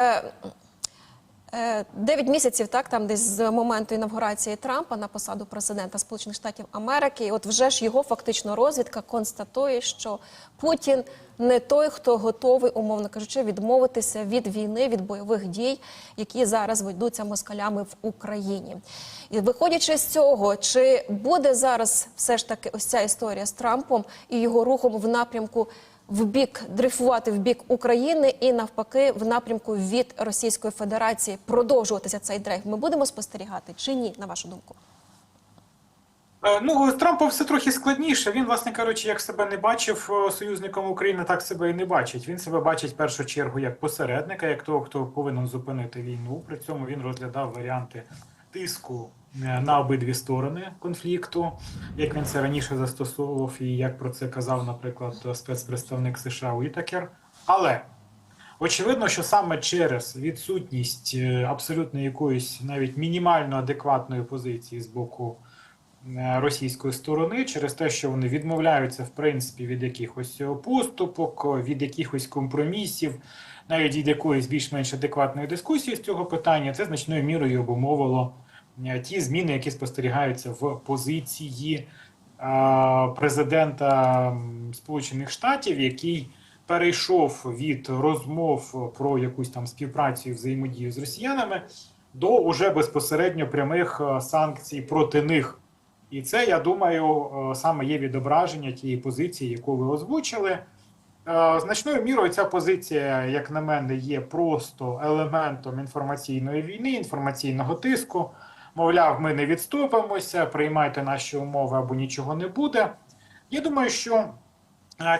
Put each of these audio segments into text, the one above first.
Е, Дев'ять місяців, так там десь з моменту інавгурації Трампа на посаду президента Сполучених Штатів Америки. І от вже ж його фактично розвідка констатує, що Путін не той, хто готовий, умовно кажучи, відмовитися від війни, від бойових дій, які зараз ведуться москалями в Україні. І виходячи з цього, чи буде зараз все ж таки ось ця історія з Трампом і його рухом в напрямку в бік дрейфувати в бік України і навпаки в напрямку від Російської Федерації продовжуватися цей дрейф. Ми будемо спостерігати чи ні, на вашу думку? Е, Ну, з Трампом все трохи складніше. Він, власне кажучи, як себе не бачив е, союзником України, так себе і не бачить. Він себе бачить в першу чергу як посередника, як того, хто повинен зупинити війну. При цьому він розглядав варіанти тиску е, на обидві сторони конфлікту, як він це раніше застосовував, і як про це казав, наприклад, спецпредставник США Уітакер. Але Очевидно, що саме через відсутність е, абсолютно якоїсь навіть мінімально адекватної позиції з боку російської сторони, через те, що вони відмовляються в принципі від якихось поступок, від якихось компромісів, навіть від якоїсь більш-менш адекватної дискусії з цього питання, це значною мірою обумовило е, ті зміни, які спостерігаються в позиції е, президента Сполучених Штатів, який перейшов від розмов про якусь там співпрацю і взаємодію з росіянами до уже безпосередньо прямих е, санкцій проти них. І це, я думаю, е, саме є відображення тієї позиції, яку ви озвучили. Е, Значною мірою ця позиція, як на мене, є просто елементом інформаційної війни, інформаційного тиску. Мовляв, ми не відступимося, приймайте наші умови або нічого не буде. Я думаю, що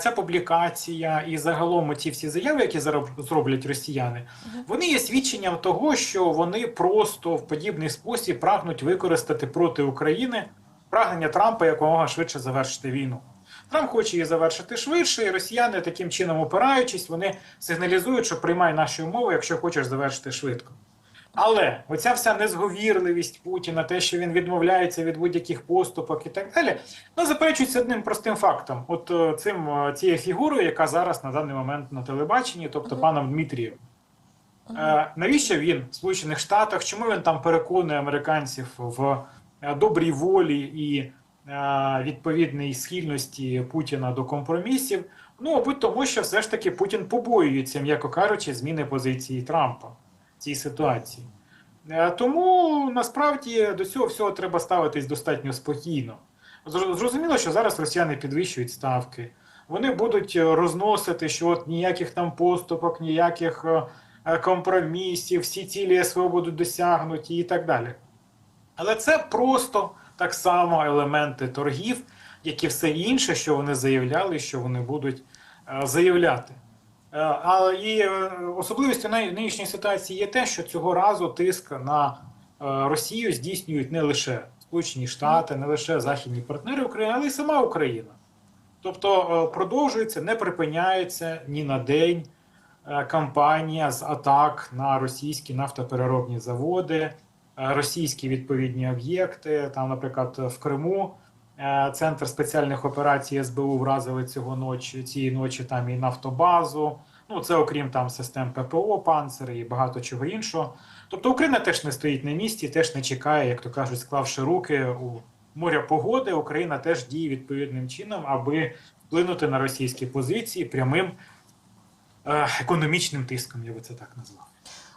Ця публікація і загалом ці всі заяви, які зараз зроблять росіяни, вони є свідченням того, що вони просто в подібний спосіб прагнуть використати проти України прагнення Трампа якомога швидше завершити війну. Трамп хоче її завершити швидше, і росіяни таким чином опираючись, вони сигналізують, що приймай наші умови, якщо хочеш завершити швидко. Але оця вся незговірливість Путіна, те, що він відмовляється від будь-яких поступок і так далі, ну заперечується одним простим фактом: от е, цим е, цією фігурою, яка зараз на даний момент на телебаченні, тобто паном Дмитрієм. Е, навіщо він в Сполучених Штатах? Чому він там переконує американців в добрій волі і е, відповідній схильності Путіна до компромісів? Ну, мабуть, тому що все ж таки Путін побоюється, м'яко кажучи, зміни позиції Трампа в цій ситуації. Е, Тому насправді до цього всього треба ставитись достатньо спокійно. Зрозуміло, що зараз росіяни підвищують ставки. Вони будуть е, розносити, що от ніяких там поступок, ніяких е, е, компромісів, всі цілі СВО будуть досягнуті і так далі. Але це просто так само елементи торгів, як і все інше, що вони заявляли, що вони будуть е, заявляти. Е, Але і е, особливістю нинішньої ситуації є те, що цього разу тиск на Росію здійснюють не лише Сполучені Штати, не лише західні партнери України, але й сама Україна. Тобто продовжується, не припиняється ні на день кампанія з атак на російські нафтопереробні заводи, російські відповідні об'єкти. Там, наприклад, в Криму е, центр спеціальних операцій СБУ вразили цього ночі цієї ночі. Там і нафтобазу. Ну це окрім там систем ППО, панцири і багато чого іншого. Тобто Україна теж не стоїть на місці, теж не чекає, як то кажуть, склавши руки у моря погоди. Україна теж діє відповідним чином, аби вплинути на російські позиції прямим е, економічним тиском, я би це так назвав.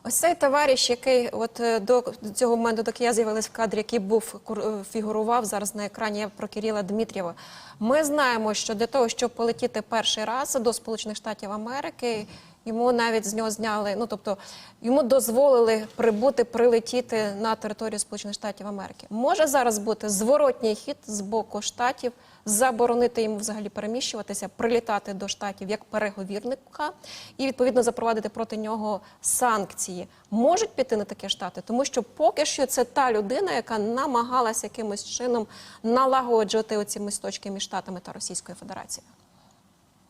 Ось цей товариш, який от е, до цього моменту, доки я з'явилась в кадрі, який був е, фігурував зараз на екрані про Кирила Дмитрєва. Ми знаємо, що для того, щоб полетіти перший раз до Сполучених Штатів Америки, йому навіть з нього зняли. Ну тобто йому дозволили прибути, прилетіти на територію Сполучених Штатів Америки. Може зараз бути зворотній хід з боку штатів, заборонити йому взагалі переміщуватися, прилітати до штатів як переговірника і відповідно запровадити проти нього санкції. Можуть піти на такі штати, тому що поки що це та людина, яка намагалася якимось чином налагоджувати оці місточки між штатами та Російською Федерацією.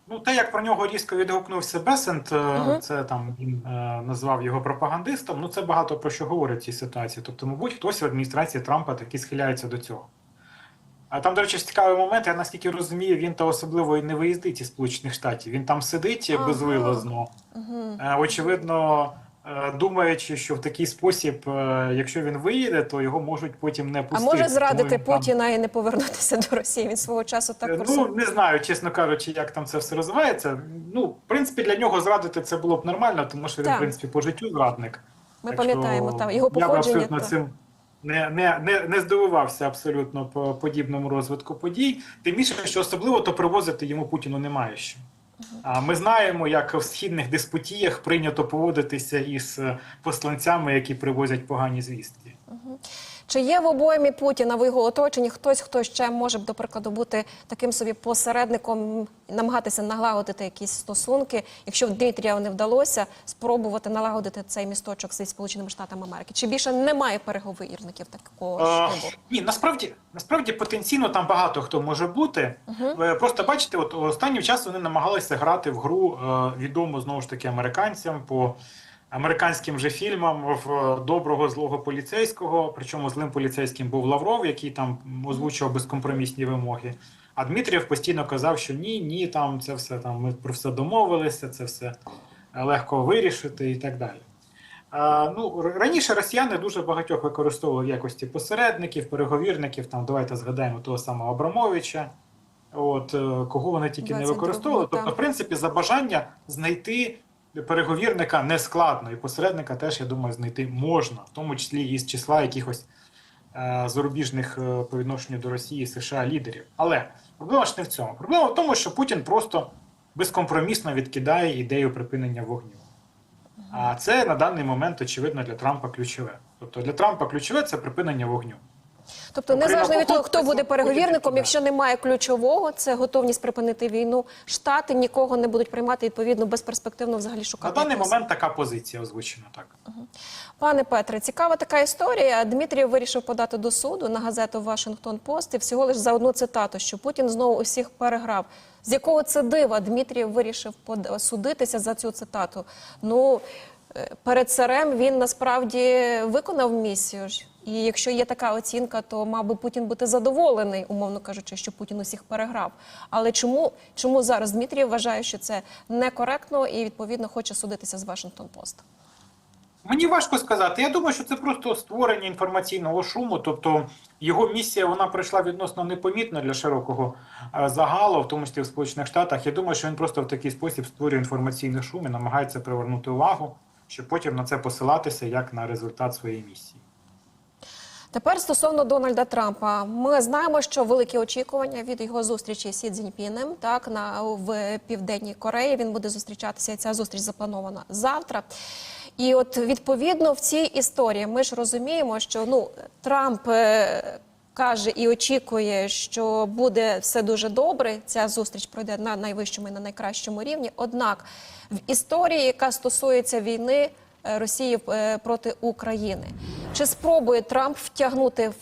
Ну, те, як про нього різко відгукнувся Бесент, е, це там він е, назвав його пропагандистом. Ну, це багато про що говорить в цій ситуації. Тобто, мабуть, хтось в адміністрації Трампа таки схиляється до цього. А там, до речі, цікавий момент, я наскільки розумію, він та особливо і не виїздить із Сполучених Штатів. Він там сидить Ага. безвилазно. Е, Очевидно, е, думаючи, що в такий спосіб, е, якщо він виїде, то його можуть потім не А пустити. може Тому зрадити там- Путіна і не повернутися до Росії? Він свого часу так Ну, не знаю, чесно кажучи, як там це все розвивається. Ну, в принципі, для нього зрадити це було б нормально, тому що він, Так. в принципі, по життю зрадник. Ми Так пам'ятаємо там його Я б абсолютно то- цим не, не, не, не здивувався абсолютно по подібному розвитку подій. Тим більше, що особливо то привозити йому Путіну немає що. А ми знаємо, як в східних диспутіях прийнято поводитися із е, посланцями, які привозять погані звістки. Чи є в обоймі Путіна в його оточенні хтось, хто ще може, до прикладу, бути таким собі посередником, намагатися налагодити якісь стосунки, якщо в Дмитрія не вдалося спробувати налагодити цей місточок зі Сполученими Штатами Америки? Чи більше немає переговірників такого Е, ні, насправді, насправді потенційно там багато хто може бути. Ви просто бачите, от останнім часом вони намагалися грати в гру е, відому знову ж таки американцям по американським же фільмам в е, доброго злого поліцейського. Причому злим поліцейським був Лавров, який там озвучував безкомпромісні вимоги. А Дмитрієв постійно казав, що ні, ні, там це все там ми про все домовилися, це все е, легко вирішити і так далі. А, ну, раніше росіяни дуже багатьох використовували в якості посередників, переговірників. Там давайте згадаємо того самого Абрамовича. От е, кого вони тільки не використовували. Тобто, в принципі, за бажання знайти переговірника не складно, і посередника теж, я думаю, знайти можна, в тому числі із числа якихось е, зарубіжних е, по відношенню до Росії США лідерів. Але проблема ж не в цьому. Проблема в тому, що Путін просто безкомпромісно відкидає ідею припинення вогню. А це на даний момент, очевидно, для Трампа ключове. Тобто для Трампа ключове це припинення вогню. Тобто, незалежно від того, хто буде переговірником, якщо немає ключового, це готовність припинити війну. Штати нікого не будуть приймати відповідно безперспективно взагалі шукати. На даний момент така позиція озвучена так. Пане Петре, цікава така історія. Дмитрій вирішив подати до суду на газету Вашингтон Пост і всього лиш за одну цитату, що Путін знову усіх переграв. З якого це дива Дмитрій вирішив судитися за цю цитату? Ну е, перед царем він насправді виконав місію. ж. І якщо є така оцінка, то мав би Путін бути задоволений, умовно кажучи, що Путін усіх переграв. Але чому, чому зараз Дмитрій вважає, що це некоректно і відповідно хоче судитися з Вашингтон Пост? Мені важко сказати. Я думаю, що це просто створення інформаційного шуму. Тобто його місія вона пройшла відносно непомітно для широкого е, загалу, в тому числі в Сполучених Штатах. Я думаю, що він просто в такий спосіб створює інформаційний шум і намагається привернути увагу, щоб потім на це посилатися як на результат своєї місії. Тепер стосовно Дональда Трампа, ми знаємо, що великі очікування від його зустрічі Сі Цзіньпінем, так на в південній Кореї він буде зустрічатися. і Ця зустріч запланована завтра. І от відповідно в цій історії ми ж розуміємо, що ну Трамп. е, Каже і очікує, що буде все дуже добре. Ця зустріч пройде на найвищому і на найкращому рівні. Однак в історії, яка стосується війни Росії е, проти України, чи спробує Трамп втягнути в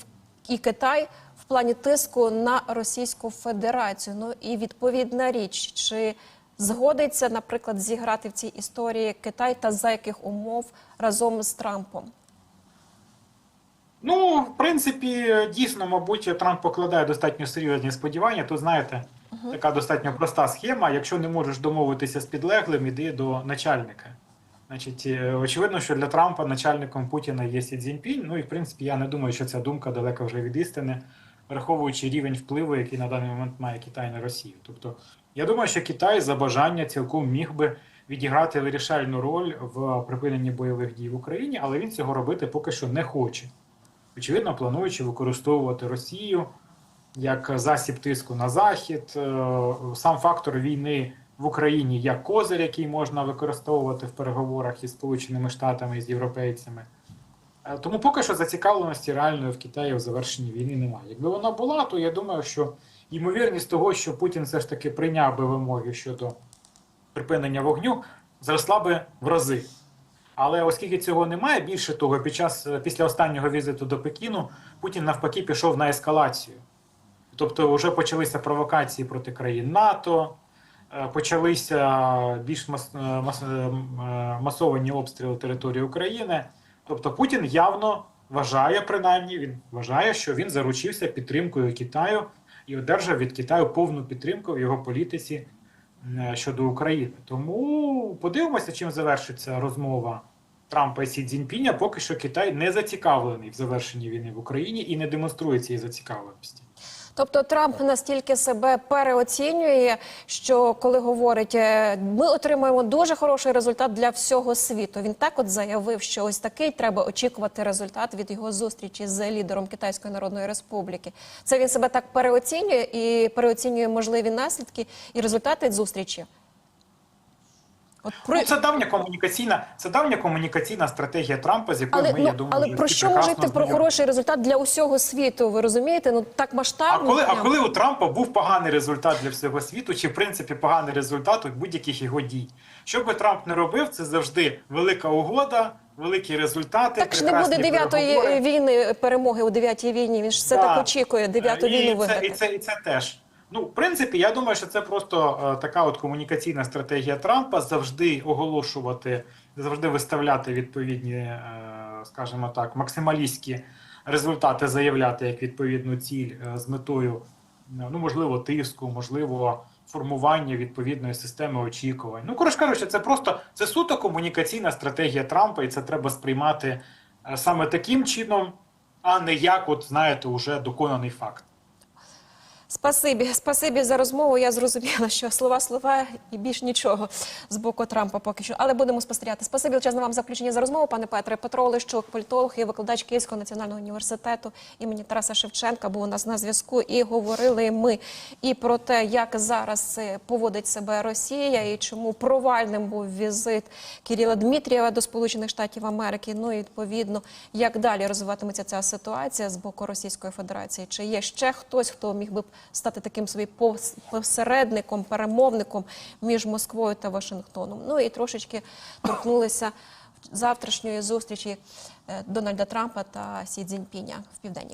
і Китай в плані тиску на Російську Федерацію? Ну і відповідна річ, чи згодиться, наприклад, зіграти в цій історії Китай та за яких умов разом з Трампом? Ну, в принципі, дійсно, мабуть, Трамп покладає достатньо серйозні сподівання. То знаєте, така достатньо проста схема. Якщо не можеш домовитися з підлеглим, іди до начальника. Значить, е, очевидно, що для Трампа начальником Путіна є Сі Цзіньпінь. Ну і в принципі, я не думаю, що ця думка далека вже від істини, враховуючи рівень впливу, який на даний момент має Китай на Росію. Тобто, я думаю, що Китай за бажання цілком міг би відіграти вирішальну роль в припиненні бойових дій в Україні, але він цього робити поки що не хоче очевидно, плануючи використовувати Росію як засіб тиску на захід, Е, сам фактор війни в Україні як козир, який можна використовувати в переговорах із Сполученими Штатами і з європейцями. Е, Тому поки що зацікавленості реальної в Китаї в завершенні війни немає. Якби вона була, то я думаю, що ймовірність того, що Путін все ж таки прийняв би вимоги щодо припинення вогню, зросла би в рази. Але оскільки цього немає, більше того, під час після останнього візиту до Пекіну Путін навпаки пішов на ескалацію. Тобто, вже почалися провокації проти країн НАТО, е, почалися більш мас, е, мас, е, масовані обстріли території України. Тобто, Путін явно вважає, принаймні, він вважає, що він заручився підтримкою Китаю і одержав від Китаю повну підтримку в його політиці е, щодо України. Тому подивимося, чим завершиться розмова Трампа і Сі Цзіньпіня, поки що Китай не зацікавлений в завершенні війни в Україні і не демонструє цієї зацікавленості. Тобто Трамп настільки себе переоцінює, що коли говорить, е, ми отримаємо дуже хороший результат для всього світу. Він так от заявив, що ось такий треба очікувати результат від його зустрічі з лідером Китайської Народної Республіки. Це він себе так переоцінює і переоцінює можливі наслідки і результати зустрічі. От про... Ну, це давня комунікаційна, це давня комунікаційна стратегія Трампа, з якою Але, ми, ну, я думаю, але про що може йти про хороший результат для усього світу? Ви розумієте? Ну так А масштабно. коли, а коли у Трампа був поганий результат для всього світу, чи в принципі поганий результат у будь-яких його дій? Що би Трамп не робив, це завжди велика угода, великі результати. Так ж не буде дев'ятої війни перемоги у дев'ятій війні. Він ж все Да. так очікує дев'яту І війну це, і це, і це теж. Ну, в принципі, я думаю, що це просто е, така от комунікаційна стратегія Трампа завжди оголошувати, завжди виставляти відповідні, е, скажімо так, максималістські результати, заявляти як відповідну ціль е, з метою, ну, можливо, тиску, можливо, формування відповідної системи очікувань. Ну, коротше кажучи, це просто це суто комунікаційна стратегія Трампа, і це треба сприймати саме таким чином, а не як, от знаєте, уже доконаний факт. Спасибі, спасибі за розмову. Я зрозуміла, що слова слова і більш нічого з боку Трампа поки що. Але будемо спостерігати. Спасибі величезне вам за включення за розмову, пане Петре. Петро Олещук, політолог і викладач Київського національного університету імені Тараса Шевченка був у нас на зв'язку. І говорили ми і про те, як зараз е, поводить себе Росія, і чому провальним був візит Кирила Дмитрієва до Сполучених Штатів Америки. Ну і відповідно, як далі розвиватиметься ця ситуація з боку Російської Федерації? Чи є ще хтось, хто міг би стати таким собі пос- посередником, перемовником між Москвою та Вашингтоном? Ну і трошечки торкнулися завтрашньої зустрічі е, Дональда Трампа та Сі Цзіньпіня в південній